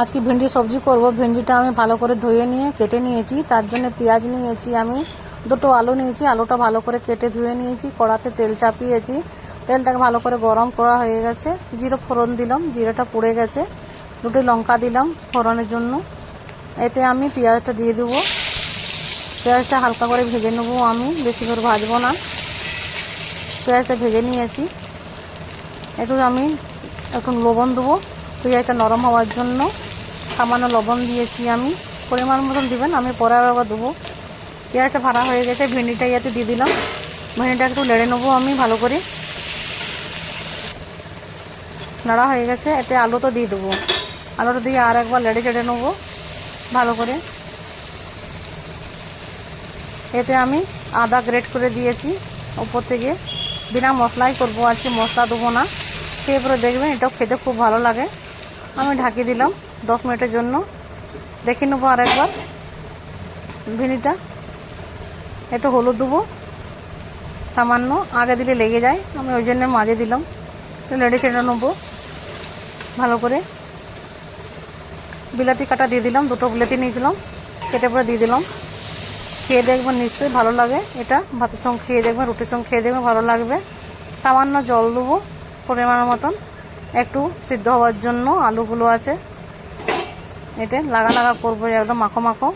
আজকে ভেন্ডি সবজি করব। ভেন্ডিটা আমি ভালো করে ধুয়ে নিয়ে কেটে নিয়েছি। তার জন্য পেঁয়াজ নিয়েছি আমি। দুটো আলু নিয়েছি। আলুটা ভালো করে কেটে ধুয়ে নিয়েছি। কড়াতে তেল চাপিয়েছি। তেলটাকে ভালো করে গরম করা হয়ে গেছে। জিরো ফোড়ন দিলাম। জিরাটা পুড়ে গেছে। দুটো লঙ্কা দিলাম ফোড়নের জন্য। এতে আমি পেঁয়াজটা দিয়ে দেবো। পেঁয়াজটা হালকা করে ভেজে নেব আমি। বেশি করে ভাজবো না। পেঁয়াজটা ভেজে নিয়েছি। একটু আমি একটু লবণ দেবো। পেঁয়াজটা নরম হওয়ার জন্য সামান্য লবণ দিয়েছি আমি। পরিমাণ মতন দিবেন, আমি পরে আবার দেবো। পেঁয়াজটা ভাড়া হয়ে গেছে, ভেন্ডিটা ইয়াতে দিয়ে দিলাম। ভেন্ডিটা একটু নেড়ে নেব আমি ভালো করে। নাড়া হয়ে গেছে, এতে আলু তো দিয়ে দেবো। আলুটা দিয়ে আর একবার লেড়ে চেড়ে নেব, ভালো করে। এতে আমি আদা গ্রেট করে দিয়েছি উপর থেকে। বিনা মশলাই করব আর কি মশলা দেবো না। খেয়ে পরে দেখবেন, এটাও খেতে খুব ভালো লাগে। আমি ঢাকিয়ে দিলাম দশ মিনিটের জন্য। দেখে নেব আর একবার। ভিনিটা। একটু হলুদ দেবো। সামান্য। আগে দিলে লেগে যায়। আমি ওই জন্য মাঝে দিলাম। নেড়ে চেড়ে নেব। ভালো করে। বিলাতি কাটা দিয়ে দিলাম। দুটো বিলাতি নিয়েছিলাম। কেটে পরে দিয়ে দিলাম। খেয়ে দেখবেন নিশ্চয়ই ভালো লাগে এটা। ভাতের সঙ্গে খেয়ে দেখবেন রুটির সঙ্গে খেয়ে দেখবেন ভালো লাগবে। সামান্য জল দেবো পরিমাণ মতন। একটু সিদ্ধ হওয়ার জন্য আলুগুলো আছে। এতে লাগা লাগা করব, একদম মাখো মাখো।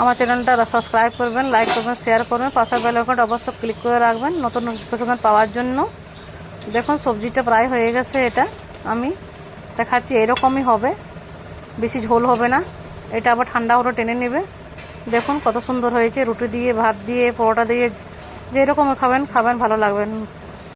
আমার চ্যানেলটা সাবস্ক্রাইব করবেন লাইক করবেন শেয়ার করবেন, পাশের বেল আইকনটা অবশ্যই ক্লিক করে রাখবেন, নতুন নোটিফিকেশন পাওয়ার জন্য। দেখুন, সবজিটা প্রায় হয়ে গেছে এটা। আমি দেখাচ্ছি, এরকমই হবে। বেশি ঝোল হবে না। এটা আবার ঠান্ডা হলে, টেনে নেবে। দেখুন, কত সুন্দর হয়েছে। রুটি দিয়ে, ভাত দিয়ে, পরোটা দিয়ে যেরকম খাবেন খাবেন, ভালো লাগবেন